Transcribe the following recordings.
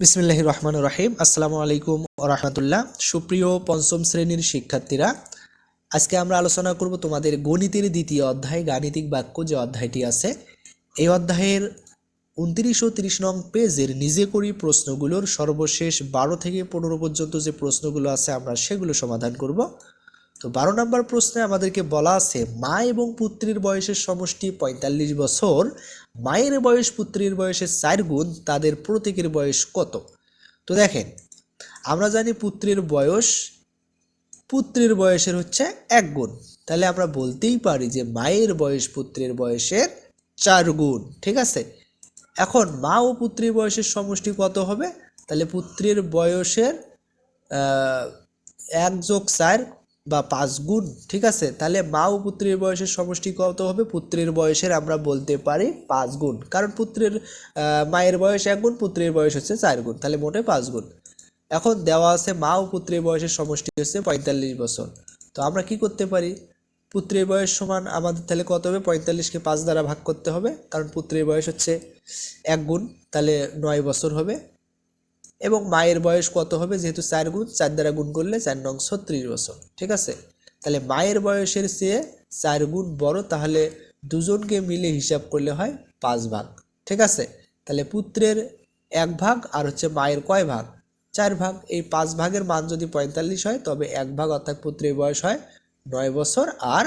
বিসমিল্লাহ রহমান রাহিম। আসসালামু আলাইকুম রহমতুল্লাহ। সুপ্রিয় পঞ্চম শ্রেণির শিক্ষার্থীরা, আজকে আমরা আলোচনা করব তোমাদের গণিতের দ্বিতীয় অধ্যায়, গাণিতিক বাক্য যে অধ্যায়টি আছে। এই অধ্যায়ের উনত্রিশ ও তিরিশ নং পেজের নিজে করি প্রশ্নগুলোর সর্বশেষ বারো থেকে পনেরো পর্যন্ত যে প্রশ্নগুলো আছে আমরা সেগুলো সমাধান করব। তো বারো নম্বর প্রশ্নে আমাদেরকে বলা আছে, মা এবং পুত্রীর বয়সের সমষ্টি পঁয়তাল্লিশ বছর, মায়ের বয়স পুত্রীর বয়সের চার গুণ, তাদের প্রত্যেকের বয়স কত? তো দেখেন, আমরা জানি পুত্রের বয়স, পুত্রের বয়সের হচ্ছে এক গুণ। তাহলে আমরা বলতেই পারি যে মায়ের বয়স পুত্রের বয়সের চার গুণ, ঠিক আছে? এখন মা ও পুত্রের বয়সের সমষ্টি কত হবে? তাহলে পুত্রের বয়সের এক যোগ চার বা পাঁচ গুণ, ঠিক আছে? তাহলে মা ও পুত্রের বয়সের সমষ্টি কত হবে? পুত্রের বয়সের আমরা বলতে পারি পাঁচ গুণ। কারণ পুত্রের মায়ের বয়স এক গুণ, পুত্রের বয়স হচ্ছে চার গুণ। তাহলে মোটে পাঁচ গুণ। এখন দেওয়া আছে মা ও পুত্রের বয়সের সমষ্টি হচ্ছে পঁয়তাল্লিশ বছর। তো আমরা কি করতে পারি? পুত্রের বয়স সমান আমাদের তাহলে কত হবে? পঁয়তাল্লিশকে পাঁচ দ্বারা ভাগ করতে হবে। কারণ পুত্রের বয়স হচ্ছে এক গুণ, তাহলে নয় বছর হবে। এবং মায়ের বয়স কত হবে? যেহেতু চার গুণ, চার দ্বারা গুণ করলে চার নং ছত্রিশ বছর, ঠিক আছে? তাহলে মায়ের বয়সের চেয়ে চার গুণ বড়, তাহলে দুজনকে মিলে হিসাব করলে হয় পাঁচ ভাগ, ঠিক আছে? তাহলে পুত্রের এক ভাগ আর হচ্ছে মায়ের কয় ভাগ? চার ভাগ। এই পাঁচ ভাগের মান যদি পঁয়তাল্লিশ হয়, তবে এক ভাগ অর্থাৎ পুত্রের বয়স হয় নয় বছর আর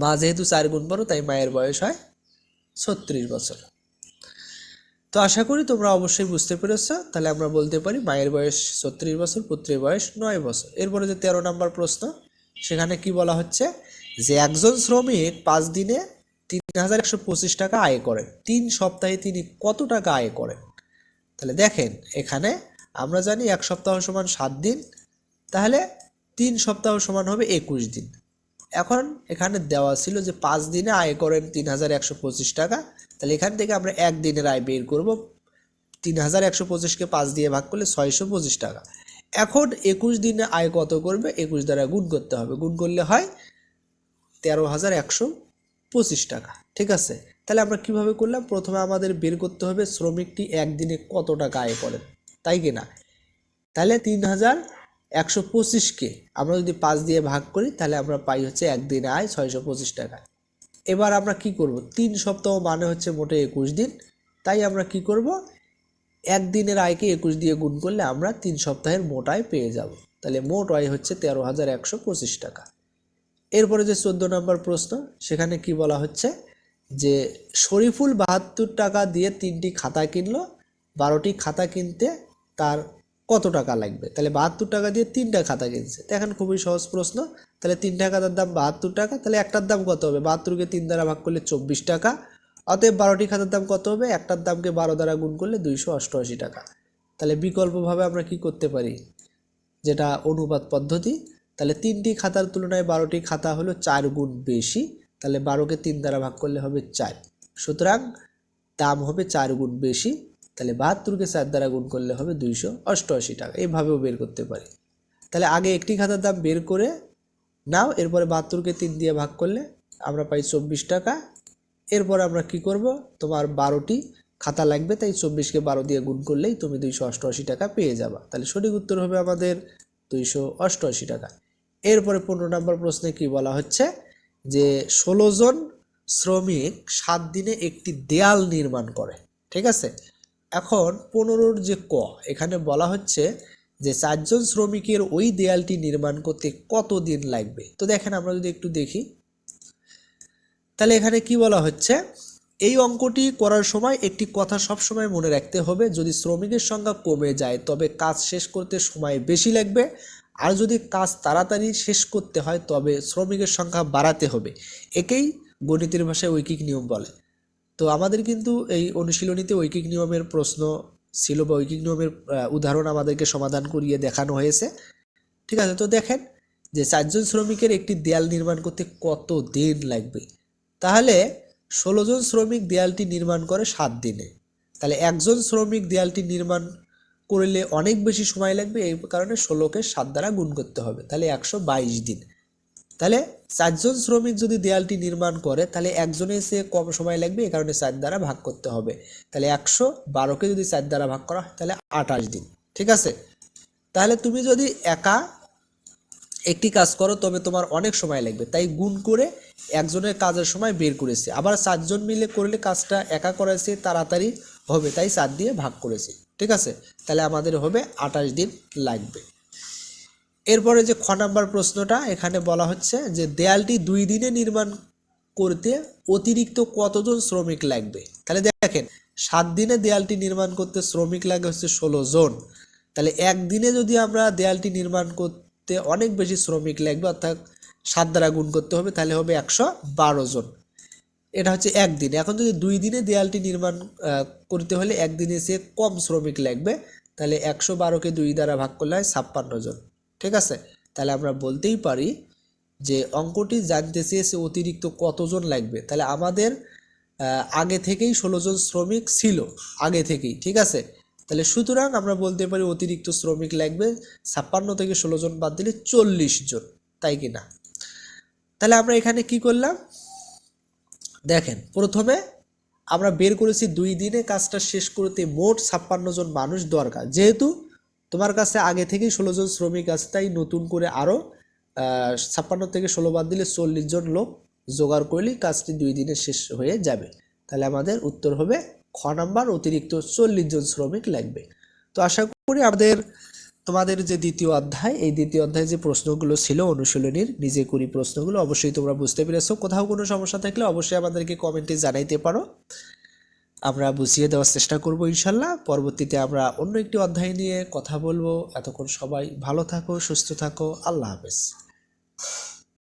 মা যেহেতু চার গুণ বড়, তাই মায়ের বয়স হয় ছত্রিশ বছর। তো আশা করি তোমরা অবশ্যই বুঝতে পেরেছ। তাহলে আমরা বলতে পারি মায়ের বয়স ছত্রিশ বছর, পুত্রের বয়স নয় বছর। এরপরে যে তেরো নম্বর প্রশ্ন, সেখানে কি বলা হচ্ছে? যে একজন শ্রমিক পাঁচ দিনে তিন হাজার একশো পঁচিশ টাকা আয় করেন। তিন সপ্তাহে তিনি কত টাকা আয় করেন? তাহলে দেখেন, এখানে আমরা জানি এক সপ্তাহ সমান সাত দিন, তাহলে তিন সপ্তাহ সমান হবে একুশ দিন। এখন এখানে দেওয়া ছিল যে পাঁচ দিনে আয় করেন তিন হাজার একশো পঁচিশ টাকা। তাহলে এখান থেকে আমরা এক দিনের আয় বের করব। তিন হাজার একশো পঁচিশকে পাঁচ দিয়ে ভাগ করলে ছয়শো পঁচিশ টাকা। এখন একুশ দিনে আয় কত করবে? একুশ দ্বারা গুণ করতে হবে। গুণ করলে হয় তেরো হাজার একশো পঁচিশ টাকা। ঠিক আছে? তাহলে আমরা কীভাবে করলাম? প্রথমে আমাদের বের করতে হবে শ্রমিকটি একদিনে কত টাকা আয় করেন। তাই কি না তাহলে তিন হাজার একশো পঁচিশকে। আমরা যদি পাঁচ দিয়ে ভাগ করি, তাহলে আমরা পাই হচ্ছে একদিনে আয় ছয়শো পঁচিশ টাকা। এবার আমরা কি করব? তিন সপ্তাহ মানে হচ্ছে মোটে একুশ দিন। তাই আমরা কি করব? একদিনের আয়কে একুশ দিয়ে গুণ করলে আমরা তিন সপ্তাহের মোট আয় পেয়ে যাব। তাহলে মোট আয় হচ্ছে তেরো হাজার একশো পঁচিশ টাকা। এরপরে যে চোদ্দ নম্বর প্রশ্ন, সেখানে কি বলা হচ্ছে? যে শরীফুল বাহাত্তর টাকা দিয়ে তিনটি খাতা কিনলো, বারোটি খাতা কিনতে তার কত টাকা লাগবে? তাহলে বাহাত্তর টাকা দিয়ে তিনটা খাতা কিনছে। দেখেন খুবই সহজ প্রশ্ন। তাহলে তিনটা খাতার দাম বাহাত্তর টাকা, তাহলে একটার দাম কত হবে? বাহাত্তরকে তিন দ্বারা ভাগ করলে চব্বিশ টাকা। অতএব বারোটি খাতার দাম কত হবে? একটার দামকে বারো দ্বারা গুণ করলে দুইশো অষ্টআশি টাকা। তাহলে বিকল্পভাবে আমরা কি করতে পারি? যেটা অনুপাত পদ্ধতি। তাহলে তিনটি খাতার তুলনায় বারোটি খাতা হলো চার গুণ বেশি। তাহলে বারোকে তিন দ্বারা ভাগ করলে হবে চার। সুতরাং দাম হবে চার গুণ বেশি। তাহলে বাহাত্তরকে চার দ্বারা গুণ করলে হবে দুইশো অষ্টআশি টাকা। এইভাবেও বের করতে পারি। তাহলে আগে একটি খাতার দাম বের করে নাও, এরপরে বাহাত্তরকে তিন দিয়ে ভাগ করলে আমরা পাই চব্বিশ টাকা। এরপর আমরা কি করব? তোমার বারোটি খাতা লাগবে, তাই চব্বিশকে বারো দিয়ে গুণ করলেই তুমি দুইশো অষ্টআশি টাকা পেয়ে যাবা। তাহলে সঠিক উত্তর হবে আমাদের দুইশো অষ্টআশি টাকা। এরপরে পনেরো নম্বর প্রশ্নে কি বলা হচ্ছে? যে ষোলো জন শ্রমিক সাত দিনে একটি দেয়াল নির্মাণ করে। ঠিক আছে? এখন পনেরোর যে ক, এখানে বলা হচ্ছে যে চারজন শ্রমিকের ওই দেয়ালটি নির্মাণ করতে কত দিন লাগবে? তো দেখেন আমরা যদি একটু দেখি। তাহলে এখানে কি বলা হচ্ছে? এই অঙ্কটি করার সময় একটি কথা সবসময় মনে রাখতে হবে, যদি শ্রমিকের সংখ্যা কমে যায়, তবে কাজ শেষ করতে সময় বেশি লাগবে। আর যদি কাজ তাড়াতাড়ি শেষ করতে হয়, তবে শ্রমিকের সংখ্যা বাড়াতে হবে। একেই গণিতের ভাষায় ঐকিক নিয়ম বলে। তো আমাদের কিন্তু এই অনুশীলনীতে ঐকিক নিয়মের প্রশ্ন ছিল বা ঐকিক নিয়মের উদাহরণ আমাদেরকে সমাধান করিয়ে দেখানো হয়েছে। ঠিক আছে, তো দেখেন যে চারজন শ্রমিকের একটি দেয়াল নির্মাণ করতে কত দিন লাগবে? তাহলে ষোলো জন শ্রমিক দেয়ালটি নির্মাণ করে সাত দিনে। তাহলে একজন শ্রমিক দেয়ালটি নির্মাণ করলে অনেক বেশি সময় লাগবে, এই কারণে ষোলোকে সাত দ্বারা গুণ করতে হবে। তাহলে একশো বাইশ দিন। তাহলে চারজন শ্রমিক যদি দেয়ালটি নির্মাণ করে, তাহলে একজনে এসে কম সময় লাগবে এ কারণে চার দ্বারা ভাগ করতে হবে। তাহলে একশো বারোকে যদি চার দ্বারা ভাগ করা হয়, তাহলে আঠাশ দিন। ঠিক আছে? তাহলে তুমি যদি একা একটি কাজ করো, তবে তোমার অনেক সময় লাগবে। তাই গুণ করে একজনের কাজের সময় বের করেছে। আবার চারজন মিলে করলে কাজটা একা করেছে, তাড়াতাড়ি হবে, তাই চার দিয়ে ভাগ করেছে। ঠিক আছে? তাহলে আমাদের হবে আঠাশ দিন লাগবে। এরপরে যে খ নাম্বার প্রশ্নটা, এখানে বলা হচ্ছে যে দেয়ালটি দুই দিনে নির্মাণ করতে অতিরিক্ত কতজন শ্রমিক লাগবে? তাহলে দেখেন, সাত দিনে দেয়ালটি নির্মাণ করতে শ্রমিক লাগে হচ্ছে ষোলো জন। তাহলে একদিনে যদি আমরা দেয়ালটি নির্মাণ করতে অনেক বেশি শ্রমিক লাগবে, অর্থাৎ সাত দ্বারা গুণ করতে হবে, তাহলে হবে একশো বারো জন। এটা হচ্ছে একদিন এখন যদি দুই দিনে দেয়ালটি নির্মাণ করতে হলে একদিনে সে কম শ্রমিক লাগবে, তাহলে একশো বারোকে দুই দ্বারা ভাগ করলে হয় ছাপ্পান্ন জন। ঠিক আছে? তাহলে আমরা বলতেই পারি যে অঙ্কটি জানতে চেয়েছে অতিরিক্ত কতজন লাগবে। তাহলে আমাদের আগে থেকেই ষোলো জন শ্রমিক ছিল, আগে থেকেই, ঠিক আছে? তাহলে সুতরাং আমরা বলতে পারি অতিরিক্ত শ্রমিক লাগবে ছাপ্পান্ন থেকে ষোলো জন বাদ দিলে চল্লিশ জন, তাই কি না তাহলে আমরা এখানে কি করলাম? দেখেন, প্রথমে আমরা বের করেছি দুই দিনে, কাজটা শেষ করতে মোট ছাপ্পান্ন জন মানুষ দরকার। যেহেতু তোমার কাছে আগে থেকেই ষোলো জন শ্রমিক আছে, তাই নতুন করে আরও ছাপ্পান্ন থেকে ষোলো বাদ দিলে চল্লিশ জন লোক জোগাড় করলেই কাজটি দুই দিনে শেষ হয়ে যাবে। তাহলে আমাদের উত্তর হবে খ নাম্বার, অতিরিক্ত চল্লিশ জন শ্রমিক লাগবে। তো আশা করি আমাদের, তোমাদের যে দ্বিতীয় অধ্যায়, এই দ্বিতীয় অধ্যায়ে যে প্রশ্নগুলো ছিল, অনুশীলনীর নিজে করি প্রশ্নগুলো, অবশ্যই তোমরা বুঝতে পেরেছ। কোথাও কোনো সমস্যা থাকলে অবশ্যই আমাদেরকে কমেন্টে জানাইতে পারো। আমরা বুঝিয়ে দেওয়ার চেষ্টা করব ইনশাল্লাহ। পরবর্তীতে আমরা অন্য একটি অধ্যায় নিয়ে কথা বলব। এতক্ষণ সবাই ভালো থাকো, সুস্থ থাকো। আল্লাহ হাফেজ।